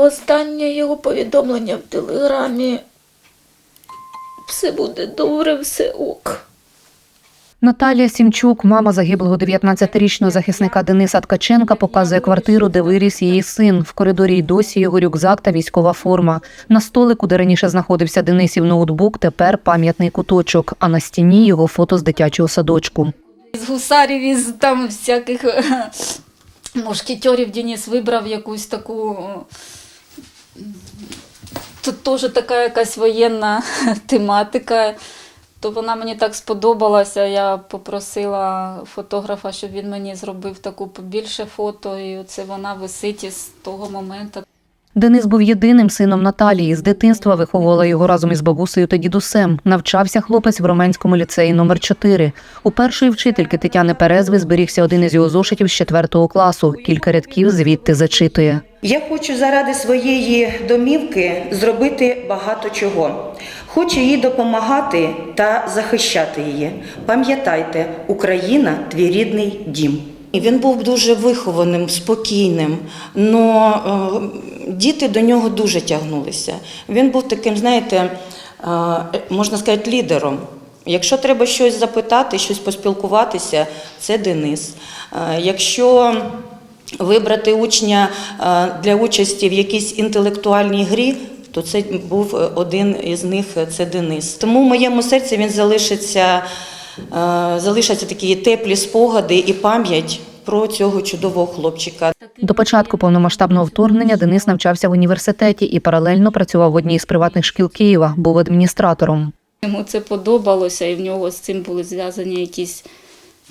Останнє його повідомлення в телеграмі. Все буде добре, все ок. Наталія Сімчук, мама загиблого 19-річного захисника Дениса Ткаченка, показує квартиру, де виріс її син. В коридорі й досі його рюкзак та військова форма. На столику, де раніше знаходився Денисів ноутбук, тепер пам'ятний куточок, а на стіні його фото з дитячого садочку. З гусарів, із там всяких е, мушкетерів Денис вибрав якусь таку. Тут теж така якась воєнна тематика. То вона мені так сподобалася. Я попросила фотографа, щоб він мені зробив таку побільше фото. І оце вона висить із того моменту. Денис був єдиним сином Наталії. З дитинства виховувала його разом із бабусею та дідусем. Навчався хлопець в Роменському ліцеї номер 4 У першої вчительки Тетяни Перезви зберігся один із його зошитів з 4 класу. Кілька рядків звідти зачитує. Я хочу заради своєї домівки зробити багато чого. Хочу їй допомагати та захищати її. Пам'ятайте, Україна твій рідний дім. Він був дуже вихованим, спокійним, але діти до нього дуже тягнулися. Він був таким, знаєте, е, можна сказати, лідером. Якщо треба щось запитати, щось поспілкуватися, це Денис. Е, Якщо вибрати учня е, для участі в якійсь інтелектуальній грі, то це був один із них це Денис. Тому в моєму серці він залишиться, залишаться такі теплі спогади і пам'ять про цього чудового хлопчика. До початку повномасштабного вторгнення Денис навчався в університеті і паралельно працював в одній з приватних шкіл Києва, був адміністратором. Йому це подобалося, і в нього з цим були зв'язані якісь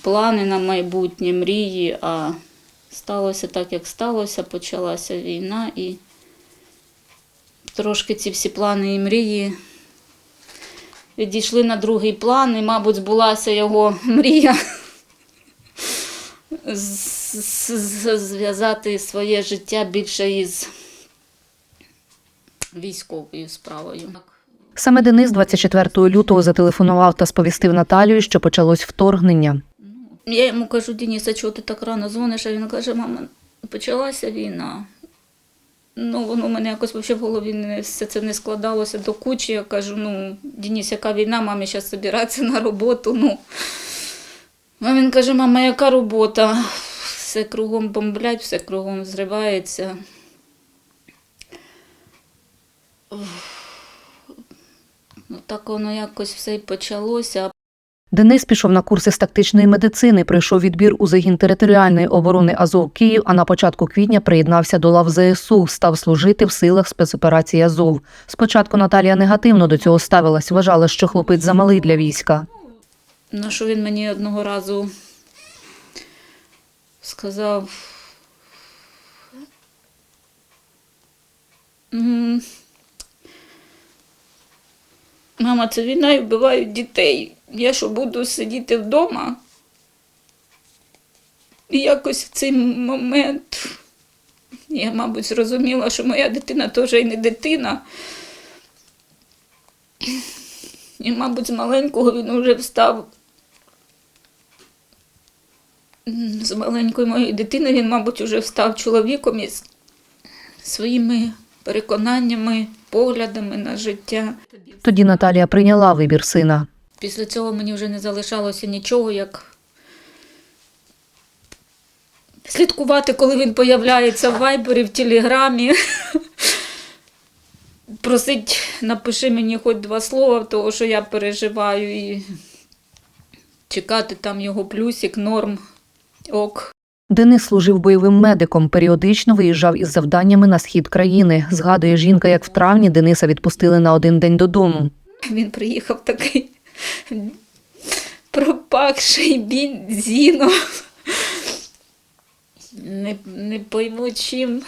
плани на майбутнє, мрії. А сталося так, як сталося, почалася війна, і трошки ці всі плани і мрії відійшли на другий план, і, мабуть, збулася його мрія зв'язати своє життя більше із військовою справою. Саме Денис 24 лютого зателефонував та сповістив Наталію, що почалось вторгнення. Я йому кажу, Денис, а чого ти так рано дзвониш? А він каже, мама, почалася війна. Ну, воно в мене якось в голові не, все це не складалося до кучі. Я кажу, ну, Денис, яка війна, мамі зараз збиратися на роботу. Ну. А він каже, мама, яка робота? Все кругом бомблять, все кругом зривається. Ну, так воно якось все і почалося. Денис пішов на курси з тактичної медицини, пройшов відбір у загін територіальної оборони Азов Київ, а на початку квітня приєднався до лав ЗСУ, став служити в силах спецоперації Азов. Спочатку Наталія негативно до цього ставилась, вважала, що хлопець замалий для війська. На що він мені одного разу сказав. Мама, це війна і вбивають дітей. Я що буду сидіти вдома? І якось в цей момент я, мабуть, зрозуміла, що моя дитина теж і не дитина. І, мабуть, з маленького він вже встав. З маленької моєї дитини він, мабуть, вже встав чоловіком із своїми переконаннями, поглядами на життя. Тоді Наталія прийняла вибір сина. Після цього мені вже не залишалося нічого, як слідкувати, коли він появляється в вайбері, в телеграмі. Просить, напиши мені хоч два слова, того, що я переживаю, і чекати там його плюсик, норм, ок. Денис служив бойовим медиком, періодично виїжджав із завданнями на схід країни. Згадує жінка, як в травні Дениса відпустили на один день додому. Він приїхав такий пропахший бензином. Не, не пойму чим.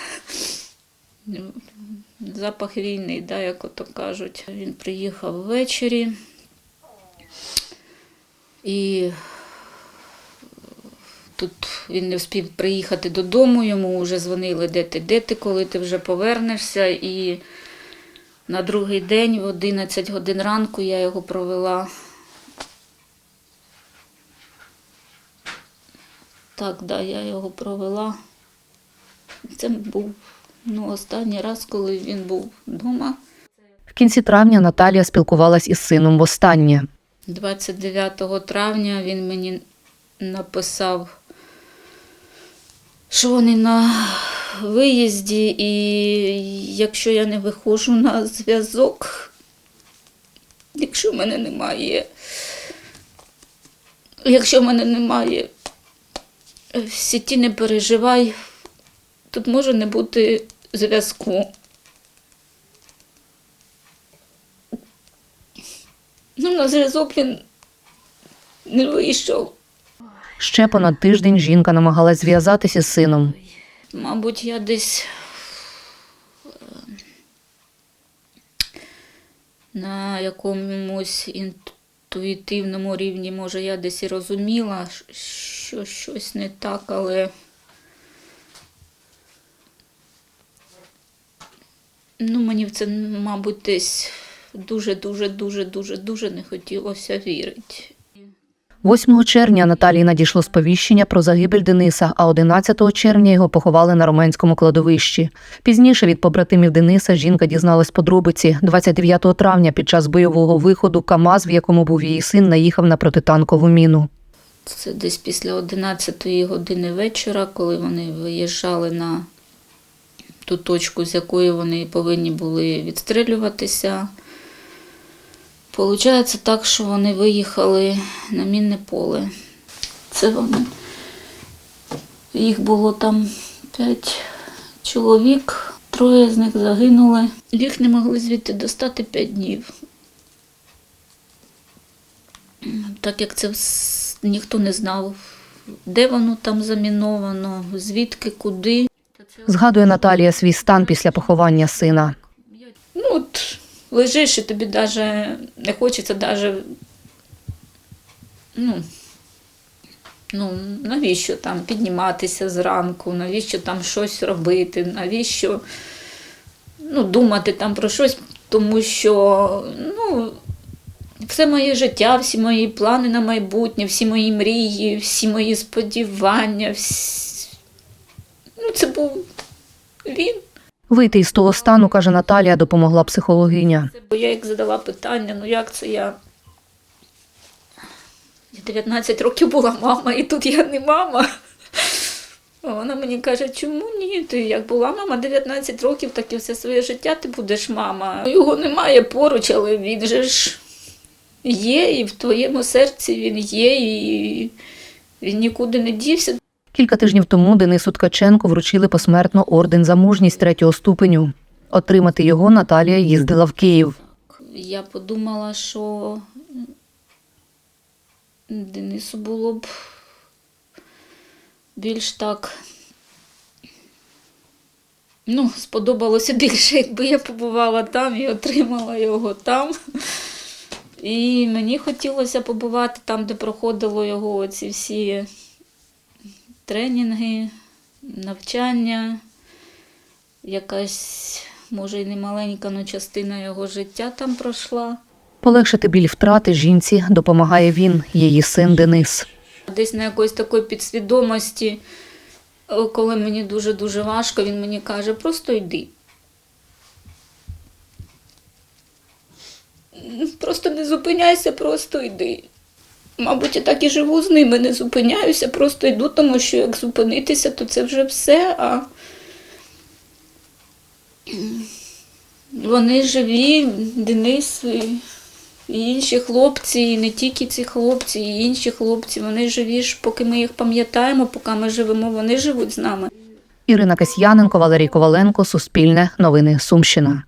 Запах війни, да, як ото кажуть. Він приїхав ввечері і тут він не встиг приїхати додому, йому вже дзвонили, де ти, де ти, коли ти вже повернешся. І на другий день, в 11 годин ранку, я його провела. Так, да, я його провела. Це був Ну, останній раз, коли він був вдома, В кінці травня Наталія спілкувалась із сином востаннє. 29 травня він мені написав, що вони на виїзді, і якщо я не виходжу на зв'язок, якщо в мене немає, якщо в мене немає в сіті не переживай, тут може не бути зв'язку. Ну, на зв'язок він не вийшов. Ще понад тиждень жінка намагалась зв'язатися з сином. Мабуть, я десь е, на якомусь інтуїтивному рівні, може, я десь і розуміла, що щось не так, але ну, мені в це, мабуть, десь дуже-дуже, дуже, дуже, дуже не хотілося вірити. 8 червня Наталії надійшло сповіщення про загибель Дениса, а 11 червня його поховали на Роменському кладовищі. Пізніше від побратимів Дениса жінка дізналась подробиці. 29 травня під час бойового виходу КАМАЗ, в якому був її син, наїхав на протитанкову міну. Це десь після 11 години вечора, коли вони виїжджали на ту точку, з якої вони повинні були відстрілюватися. Получається так, що вони виїхали на мінне поле. Це вони. Їх було там п'ять чоловік, троє з них загинули. Їх не могли звідти достати п'ять днів. Так як це ніхто не знав, де воно там заміновано, звідки, куди. Згадує Наталія свій стан після поховання сина. Ну, от лежиш і тобі даже не хочеться даже, ну, ну, навіщо там підніматися зранку, навіщо там щось робити, навіщо ну, думати там про щось, тому що, ну, все моє життя, всі мої плани на майбутнє, всі мої мрії, всі мої сподівання, всі... ну, це був він. Вийти із того стану, каже Наталія, допомогла психологиня. Бо я як задала питання, ну як це я? Я 19 років була мама, і тут я не мама. Вона мені каже, чому ні? Ти як була мама 19 років, так і все своє життя ти будеш мама. Його немає поруч, але він же ж є, і в твоєму серці він є, і він нікуди не дівся. Кілька тижнів тому Денису Ткаченку вручили посмертно орден за мужність третього ступеню. Отримати його Наталія їздила в Київ. Я подумала, що Денису було б більш так. Ну, сподобалося більше, якби я побувала там і отримала його там. І мені хотілося побувати там, де проходило його ці всі тренінги, навчання, якась, може, і не маленька, але частина його життя там пройшла. Полегшити біль втрати жінці допомагає він, її син Денис. Десь на якоїсь такої підсвідомості, коли мені дуже-дуже важко, він мені каже, просто йди. Просто не зупиняйся, просто йди. Мабуть, я так і живу з ними, не зупиняюся, просто йду, тому що як зупинитися, то це вже все. А вони живі, Денис і інші хлопці, і не тільки ці хлопці, і інші хлопці, вони живі ж, поки ми їх пам'ятаємо, поки ми живемо, вони живуть з нами. Ірина Касьяненко, Валерій Коваленко, Суспільне, Новини Сумщина.